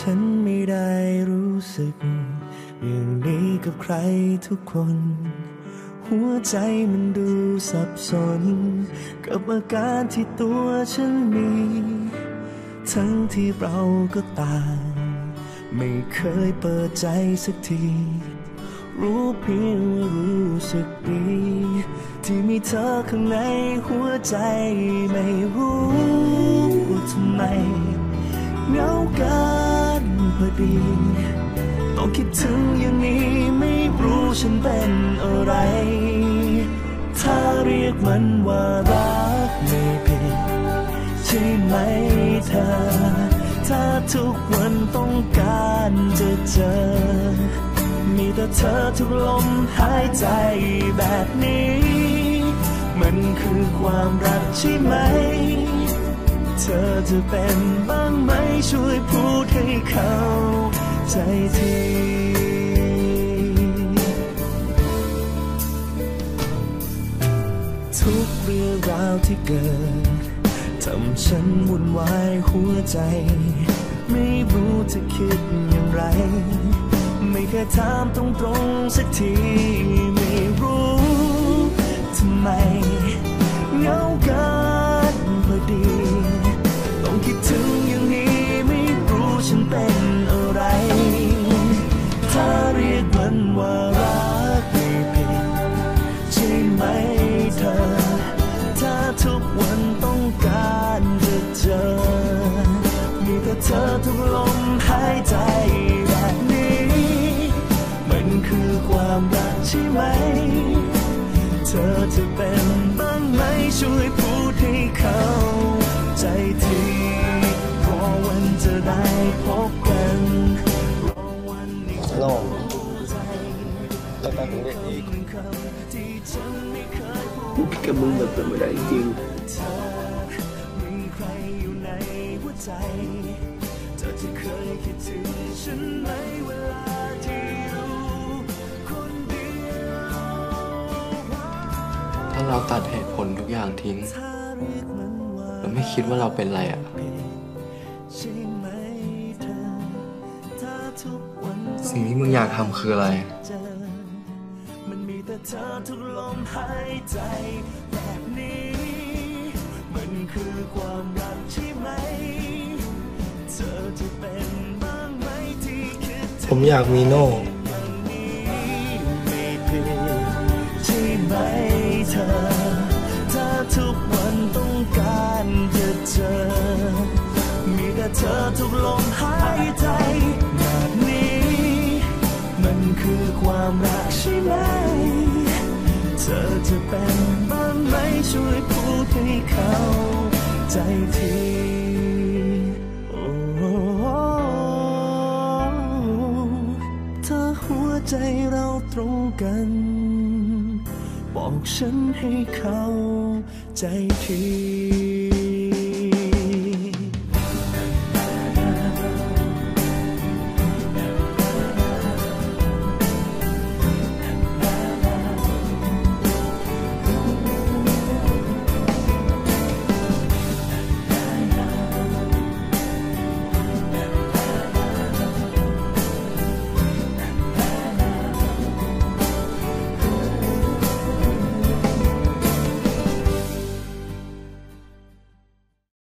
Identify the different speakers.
Speaker 1: ฉันไม่ได้รู้สึก อย่างนี้กับใครทุกคน หัวใจมันดูสับสน กับอาการที่ตัวฉันมี ทั้งที่เราก็ต่าง ไม่เคยเปิดใจสักที รู้เพียงว่ารู้สึกดี ที่มีเธอข้างในหัวใจไม่ีต้องคิดถึงอย่างนี้ไม่รู้ฉันเป็นอะไร ถ้าเรียกมันว่ารักไม่ผิดใช่ไหมเธอ ถ้าทุกวันต้องการจะเจอ มีแต่เธอทุกลมหายใจแบบนี้ มันคือความรักใช่ไหม เธอจะเป็นบ้า มช่วยพูดให้เขาใจทีทุกเรื่องราวที่เกิดทำฉันวุ่นวายหัวใจ ไม่รู้จะคิดอย่างไร ไม่เคยถามตรงๆสักที ไม่รู้ทำไม ความรักใช่ไหม เธอจะเป็นบ้างไหมช่วยพูดให้เขาใจทีรอวันจะได้พบกันรอวันนี้
Speaker 2: โล่งแต่ตอนนี้อีก
Speaker 1: ที่ฉันไม่เคยพูด
Speaker 2: กับมึงแบบเป็นไม่ได้จริง
Speaker 1: ใจเธอจะเคยคิดถึงฉันไหมเวลา เรา
Speaker 3: ตัดเหตุผลทุกอย่างทิ้ง
Speaker 1: เรา
Speaker 3: ไม่คิดว่าเราเป็นอะไรอะ
Speaker 1: ใช่ไหมเธอถ้าทุกวัน
Speaker 3: สิ่งที่มึงอยากทำคืออะไร
Speaker 1: เธอทุกลมหายใจแบบนี้มันคือความรักใช่ไหม เธอจะเป็นบ้างไหมที่คิด
Speaker 2: ผมอยากมีโน่
Speaker 1: เธอ ถ้าทุกวันต้องการจะเจอ มีแต่เธอทุกลมหายใจ แบบนี้ มันคือความรักใช่ไหม เธอจะเป็นบ้างไหมช่วยพูดให้เขาใจทีโอ้ถ้าหัวใจเราตรงกัน บอกฉันให้เข้าใจที